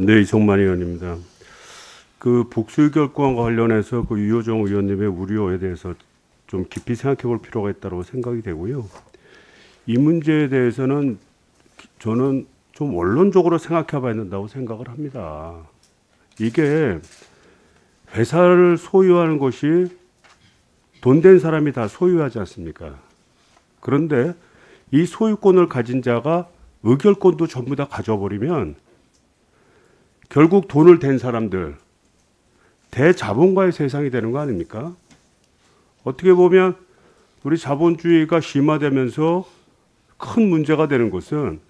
네, 이성만 의원입니다. 그 복수의 결과와 관련해서 그 유효정 의원님의 우려에 대해서 좀 깊이 생각해 볼 필요가 있다고 생각이 되고요. 이 문제에 대해서는 저는 좀 원론적으로 생각해 봐야 된다고 생각을 합니다. 이게 회사를 소유하는 것이 돈 된 사람이 다 소유하지 않습니까? 그런데 이 소유권을 가진 자가 의결권도 전부 다 가져버리면 결국 돈을 댄 사람들 대자본가의 세상이 되는 거 아닙니까? 어떻게 보면 우리 자본주의가 심화되면서 큰 문제가 되는 것은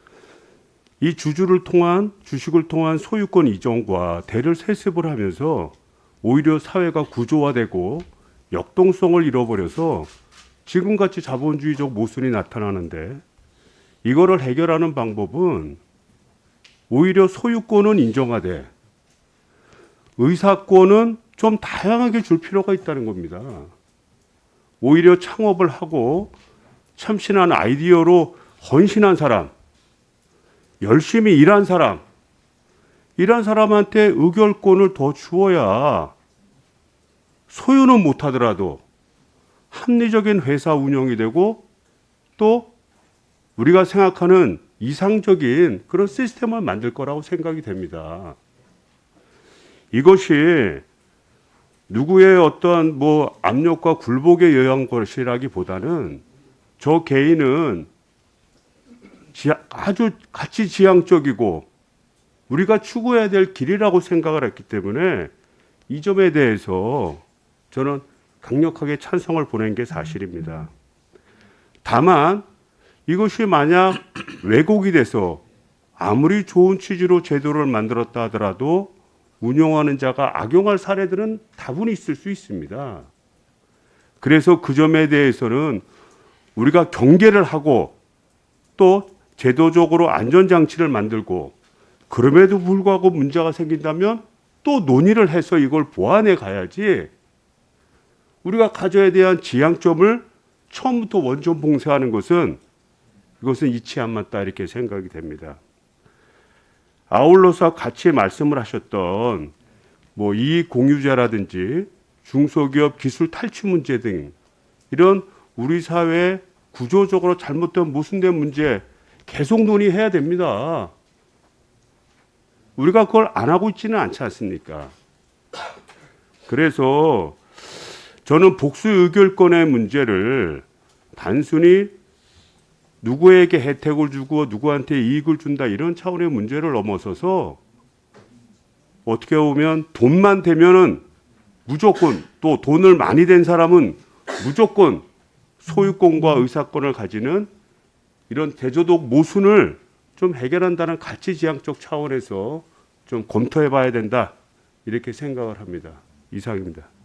이 주주를 통한 주식을 통한 소유권 이전과 대를 세습을 하면서 오히려 사회가 구조화되고 역동성을 잃어버려서 지금같이 자본주의적 모순이 나타나는데 이거를 해결하는 방법은 오히려 소유권은 인정하되 의사권은 좀 다양하게 줄 필요가 있다는 겁니다. 오히려 창업을 하고 참신한 아이디어로 헌신한 사람, 열심히 일한 사람, 이런 사람한테 의결권을 더 주어야 소유는 못하더라도 합리적인 회사 운영이 되고 또 우리가 생각하는 이상적인 그런 시스템을 만들 거라고 생각이 됩니다. 이것이 누구의 어떤 뭐 압력과 굴복에 의한 것이라기보다는 저 개인은 지- 아주 가치 지향적이고 우리가 추구해야 될 길이라고 생각을 했기 때문에 이 점에 대해서 저는 강력하게 찬성을 보낸 게 사실입니다. 다만 이것이 만약 왜곡이 돼서 아무리 좋은 취지로 제도를 만들었다 하더라도 운영하는 자가 악용할 사례들은 다분히 있을 수 있습니다. 그래서 그 점에 대해서는 우리가 경계를 하고 또 제도적으로 안전장치를 만들고 그럼에도 불구하고 문제가 생긴다면 또 논의를 해서 이걸 보완해 가야지 우리가 가져야 대한 지향점을 처음부터 원점 봉쇄하는 것은 이것은 이치 안 맞다 이렇게 생각이 됩니다. 아울러서 같이 말씀을 하셨던 뭐 이익 공유자라든지 중소기업 기술 탈취 문제 등 이런 우리 사회 구조적으로 잘못된 모순된 문제 계속 논의해야 됩니다. 우리가 그걸 안 하고 있지는 않지 않습니까? 그래서 저는 복수 의결권의 문제를 단순히 누구에게 혜택을 주고 누구한테 이익을 준다 이런 차원의 문제를 넘어서서 어떻게 보면 돈만 되면은 무조건 또 돈을 많이 된 사람은 무조건 소유권과 의사권을 가지는 이런 대조독 모순을 좀 해결한다는 가치 지향적 차원에서 좀 검토해 봐야 된다 이렇게 생각을 합니다. 이상입니다.